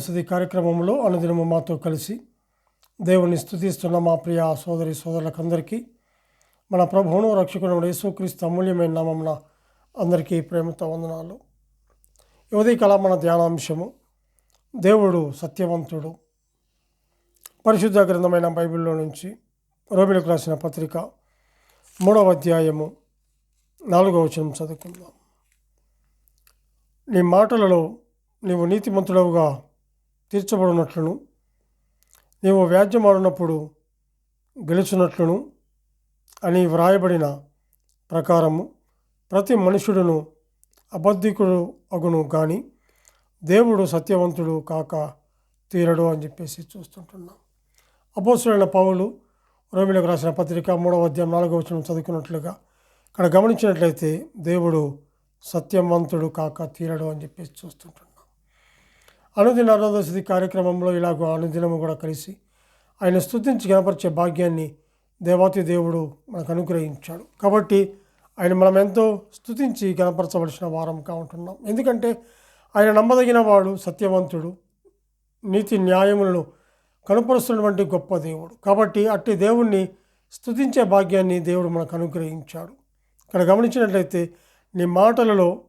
అనుదిన కార్యక్రమంలో అనుదినము మాతో కలిసి దేవుని స్థుతిస్తున్న మా ప్రియ సోదరి సోదరులకందరికీ మన ప్రభువును రక్షకుడు యేసుక్రీస్తు అమూల్యమైన నామమున అందరికీ ప్రేమతో వందనాలు. యువతి కళ మన ధ్యానాంశము. దేవుడు సత్యవంతుడు. పరిశుద్ధ గ్రంథమైన బైబిల్లో నుంచి రోమిలకు రాసిన పత్రిక మూడవ అధ్యాయము నాలుగవ వచనం చదువుకుందాం. నీ మాటలలో నీవు నీతిమంతుడవుగా తీర్చబడినట్లును. నీవు వ్యాజ్యమాడినప్పుడు గెలుచున్నట్లును అని వ్రాయబడిన ప్రకారము ప్రతి మనుషుడును అబద్ధికుడు అగును కానీ దేవుడు సత్యవంతుడు కాక తీరడు అని చెప్పేసి చూస్తుంటున్నాం. అపోసులైన పౌలు రోమిలకు రాసిన పత్రిక మూడవ అధ్యాయం నాలుగవ వచనం చదువుకున్నట్లుగా ఇక్కడ గమనించినట్లయితే దేవుడు సత్యవంతుడు కాక తీరడు అని చెప్పేసి చూస్తుంటున్నాం. అనుదిన అరుణోదశి కార్యక్రమంలో ఇలాగో అనుదినము కూడా కలిసి ఆయన స్థుతించి కనపరిచే భాగ్యాన్ని దేవాతి దేవుడు మనకు అనుగ్రహించాడు. కాబట్టి ఆయన మనం ఎంతో స్తుతించి కనపరచవలసిన వారంగా ఉంటున్నాం ఎందుకంటే ఆయన నమ్మదగిన వాడు సత్యవంతుడు నీతి న్యాయములను కనుపరుస్తున్నటువంటి గొప్ప దేవుడు. కాబట్టి అట్టి దేవుణ్ణి స్థుతించే భాగ్యాన్ని దేవుడు మనకు అనుగ్రహించాడు. ఇక్కడ గమనించినట్లయితే నీ మాటలలో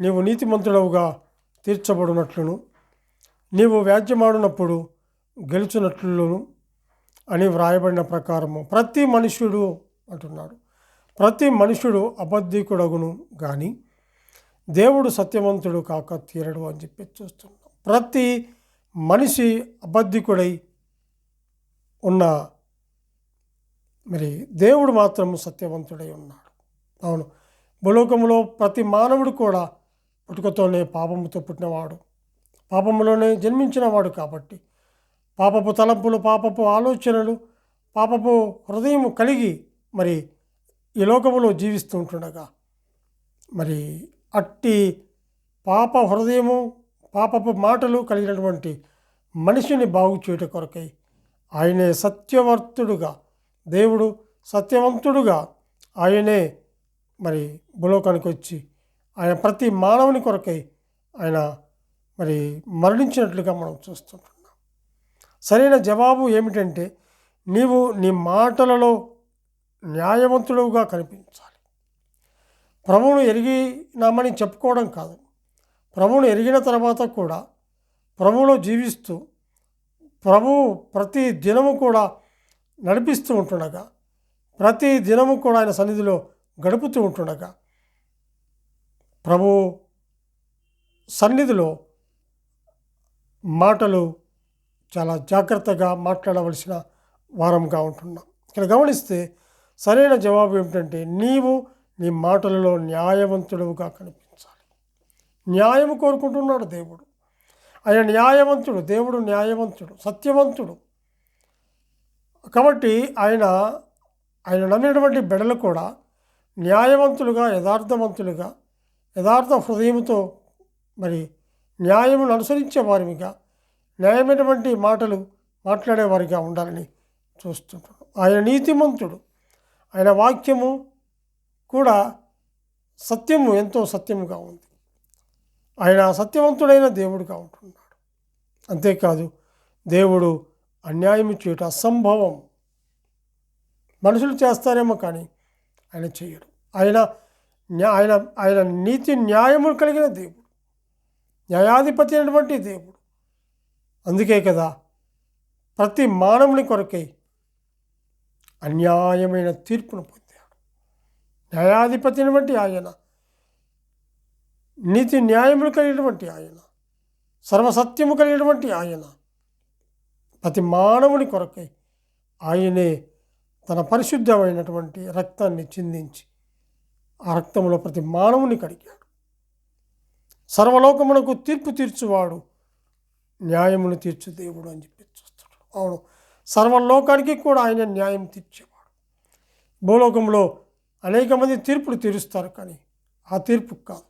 నీవు నీతిమంతుడవుగా తీర్చబడినట్లును నీవు వ్యాజ్యమాడినప్పుడు గెలుచున్నట్లును అని వ్రాయబడిన ప్రకారము ప్రతి మనుష్యుడు అంటున్నాడు ప్రతి మనుష్యుడు అబద్ధికుడగును కానీ దేవుడు సత్యవంతుడు కాక తీరడు అని చెప్పి చూస్తున్నాం. ప్రతి మనిషి అబద్ధికుడై ఉన్న మరి దేవుడు మాత్రం సత్యవంతుడై ఉన్నాడు. అవును. భూలోకంలో ప్రతి మానవుడు కూడా పుట్టుకతోనే పాపముతో పుట్టినవాడు. పాపములోనే జన్మించినవాడు కాబట్టి. పాపపు తలంపులు పాపపు ఆలోచనలు పాపపు హృదయం కలిగి మరి ఈ లోకములో జీవిస్తూ ఉంటుండగా మరి అట్టి పాప హృదయము పాపపు మాటలు కలిగినటువంటి మనిషిని బాగు చేయుట కొరకై ఆయనే సత్యవర్తుడుగా దేవుడు సత్యవంతుడుగా ఆయనే మరి భూలోకానికి వచ్చి ఆయన ప్రతి మానవుని కొరకై ఆయన మరి మరణించినట్లుగా మనం చూస్తుంటున్నాం. సరైన జవాబు ఏమిటంటే నీవు నీ మాటలలో న్యాయవంతుడుగా కనిపించాలి. ప్రభువును ఎరిగినామని చెప్పుకోవడం కాదు. ప్రభువును ఎరిగిన తర్వాత కూడా ప్రభువులో జీవిస్తూ ప్రభువు ప్రతి దినము కూడా నడిపిస్తూ ఉంటుండగా ప్రతి దినము కూడా ఆయన సన్నిధిలో గడుపుతూ ఉంటుండగా ప్రభు సన్నిధిలో మాటలు చాలా జాగ్రత్తగా మాట్లాడవలసిన వారంగా ఉంటున్నాం. ఇక్కడ గమనిస్తే సరైన జవాబు ఏమిటంటే నీవు నీ మాటలలో న్యాయవంతుడుగా కనిపించాలి. న్యాయం కోరుకుంటున్నాడు దేవుడు. ఆయన న్యాయవంతుడు దేవుడు న్యాయవంతుడు సత్యవంతుడు. కాబట్టి ఆయన ఆయన నమ్మినటువంటి బిడలు కూడా న్యాయవంతులుగా యథార్థవంతులుగా యథార్థ హృదయంతో మరి న్యాయమును అనుసరించే వారిగా న్యాయమైనటువంటి మాటలు మాట్లాడేవారిగా ఉండాలని చూస్తుంటాడు ఆయన నీతిమంతుడు. ఆయన వాక్యము కూడా సత్యము ఎంతో సత్యముగా ఉంది. ఆయన సత్యవంతుడైన దేవుడుగా ఉంటున్నాడు. అంతేకాదు దేవుడు అన్యాయం చేయుట అసంభవం. మనుషులు చేస్తారేమో కానీ ఆయన చేయడు. ఆయన ఆయన ఆయన నీతి న్యాయము కలిగిన దేవుడు. న్యాయాధిపతి అయినటువంటి దేవుడు. అందుకే కదా ప్రతి మానవుని కొరకై అన్యాయమైన తీర్పును పొందాడు. న్యాయాధిపతి అయినటువంటి ఆయన నీతి న్యాయములు కలిగినటువంటి ఆయన సర్వసత్యము కలిగినటువంటి ఆయన ప్రతి మానవుని కొరకై ఆయనే తన పరిశుద్ధమైనటువంటి రక్తాన్ని చిందించి ఆ రక్తంలో ప్రతి మానవుని కడిగాడు. సర్వలోకమునకు తీర్పు తీర్చువాడు. న్యాయమును తీర్చు దేవుడు అని చెప్పి చూస్తాడు. అవును. సర్వలోకానికి కూడా ఆయన న్యాయం తీర్చేవాడు. భూలోకంలో అనేక మంది తీర్పులు తీరుస్తారు కానీ ఆ తీర్పు కాదు.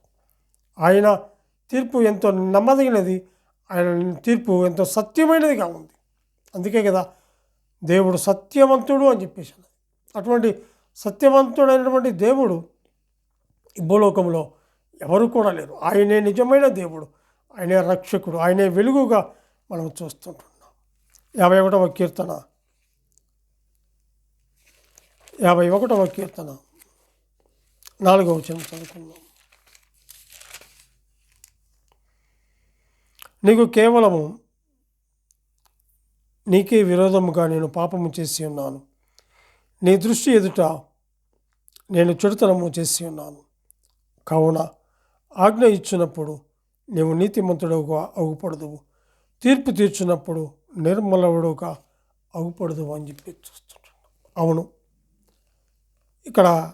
ఆయన తీర్పు ఎంతో నమ్మదగినది. ఆయన తీర్పు ఎంతో సత్యమైనదిగా ఉంది. అందుకే కదా దేవుడు సత్యవంతుడు అని చెప్పేసి అటువంటి సత్యవంతుడైనటువంటి దేవుడు భూలోకంలో ఎవరు కూడా లేరు. ఆయనే నిజమైన దేవుడు. ఆయనే రక్షకుడు. ఆయనే వెలుగుగా మనం చూస్తుంటున్నాం. యాభై ఒకటవ కీర్తన. యాభై ఒకటవ కీర్తన. నాలుగవ వచనం చదువుకుందాం. నీకు కేవలము నీకే విరోధముగా నేను పాపము చేసి ఉన్నాను. నీ దృష్టి ఎదుట నేను చెడుతనము చేసి ఉన్నాను. కావున ఆజ్ఞ ఇచ్చినప్పుడు నీవు నీతిమంతుడవుగా అగుపడదువు తీర్పు తీర్చినప్పుడు నిర్మలవుడుగా అగుపడదు అని చెప్పి చూస్తుంటాను అవును. ఇక్కడ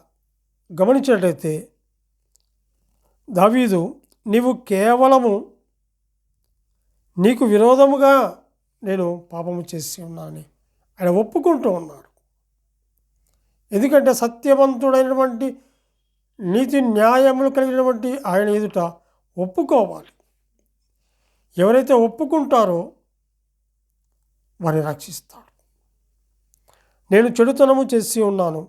గమనించినట్లయితే దావీదు నీవు కేవలము నీకు విరోధముగా నేను పాపము చేసి ఉన్నానని ఆయన ఒప్పుకుంటూ ఉన్నాడు. ఎందుకంటే సత్యవంతుడైనటువంటి నీతి న్యాయములు కలిగినటువంటి ఆయన ఎదుట ఒప్పుకోవాలి. ఎవరైతే ఒప్పుకుంటారో వారిని రక్షిస్తాడు. నేను చెడుతనము చేసి ఉన్నాను.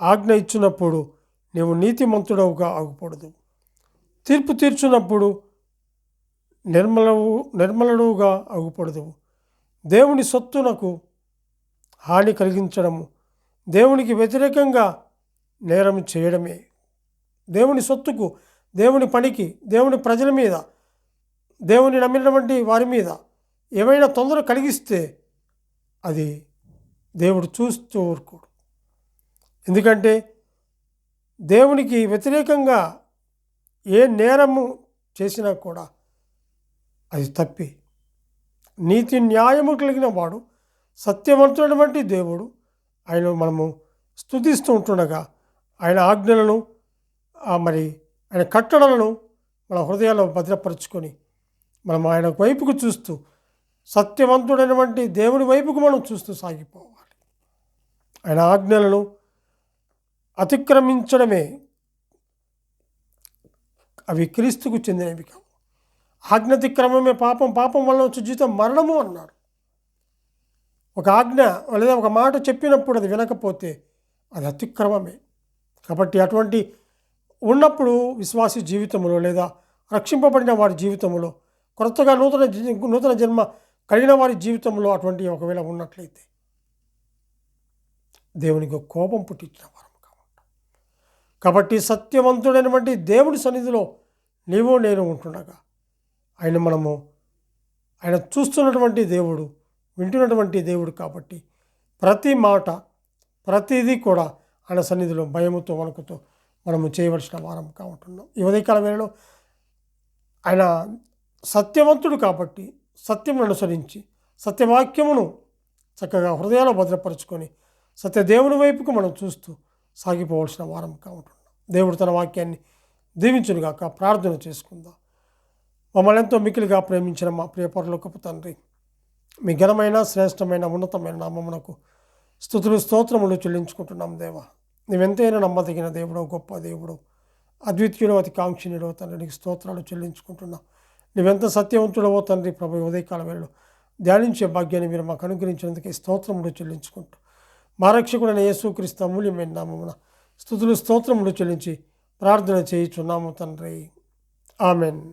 ఆజ్ఞ ఇచ్చినప్పుడు నీవు నీతిమంతుడవుగా ఆగకూడదు. తీర్పు తీర్చున్నప్పుడు నిర్మలవు నిర్మలడువుగా ఆగకూడదు. దేవుని సొత్తునకు హాని కలిగించడము దేవునికి వ్యతిరేకంగా నేరం చేయడమే. దేవుని సొత్తుకు దేవుని పనికి దేవుని ప్రజల మీద దేవుని నమ్మినటువంటి వారి మీద ఏమైనా తొందర కలిగిస్తే అది దేవుడు చూస్తూ ఊరుకోడు. ఎందుకంటే దేవునికి వ్యతిరేకంగా ఏ నేరము చేసినా కూడా అది తప్పి. నీతి న్యాయము కలిగిన వాడు సత్యవంతుడటువంటి దేవుడు ఆయన మనము స్థుతిస్తూ ఉంటుండగా ఆయన ఆజ్ఞలను మరి ఆయన కట్టడలను మన హృదయాల్లో భద్రపరుచుకొని మనం ఆయన వైపుకు చూస్తూ సత్యవంతుడైనటువంటి దేవుడి వైపుకు మనం చూస్తూ సాగిపోవాలి. ఆయన ఆజ్ఞలను అతిక్రమించడమే అవి క్రీస్తుకు చెందినవి కావు. ఆజ్ఞతిక్రమమే పాపం పాపం వల్ల వచ్చే జీవితం మరణము అన్నారు. ఒక ఆజ్ఞ లేదా ఒక మాట చెప్పినప్పుడు అది వినకపోతే అది అతిక్రమమే. కాబట్టి అటువంటి ఉన్నప్పుడు విశ్వాసి జీవితంలో లేదా రక్షింపబడిన వారి జీవితంలో కొత్తగా నూతన నూతన జన్మ కలిగిన వారి జీవితంలో అటువంటి ఒకవేళ ఉన్నట్లయితే దేవునికి కోపం పుట్టించిన వారం కాబట్టి కాబట్టి సత్యవంతుడైనటువంటి దేవుని సన్నిధిలో నీవు నేను ఉంటుండగా ఆయన మనము ఆయన చూస్తున్నటువంటి దేవుడు వింటున్నటువంటి దేవుడు కాబట్టి ప్రతి మాట ప్రతిదీ కూడా ఆయన సన్నిధిలో భయముతో వణుకుతో మనము చేయవలసిన వారం ఉంటున్నాం ఈ ఉదయకాల వేళలో ఆయన సత్యవంతుడు కాబట్టి సత్యమును అనుసరించి సత్యవాక్యమును చక్కగా హృదయాలు భద్రపరుచుకొని సత్యదేవుని వైపుకు మనం చూస్తూ సాగిపోవలసిన వారం ఉంటున్నాం దేవుడు తన వాక్యాన్ని దీవించునుగాక ప్రార్థన చేసుకుందాం. మమ్మల్ని ఎంతో మికిలిగా ప్రేమించిన మా ప్రియపరులకపు తండ్రి మీ ఘనమైన శ్రేష్టమైన ఉన్నతమైన నామమునకు స్థుతులు స్తోత్రములు చెల్లించుకుంటున్నాం దేవా. నీవెంతైనా నమ్మదగిన దేవుడు గొప్ప దేవుడు అద్వితీయుడు అతి కాంక్షణుడో తండ్రి నీకు స్తోత్రాలు చెల్లించుకుంటున్నా. నువ్వెంత సత్యవంతుడవో తండ్రి ప్రభు ఉదయకాల వేళలో ధ్యానించే భాగ్యాన్ని మీరు మాకు అనుగ్రహించినందుకే స్తోత్రములు చెల్లించుకుంటూ. మా రక్షకుడైన యేసుక్రీస్తు అమూల్యమైన నామమున స్థుతులు స్తోత్రములు చెల్లించి ప్రార్థన చేయుచున్నాము తండ్రి. ఆమెన్.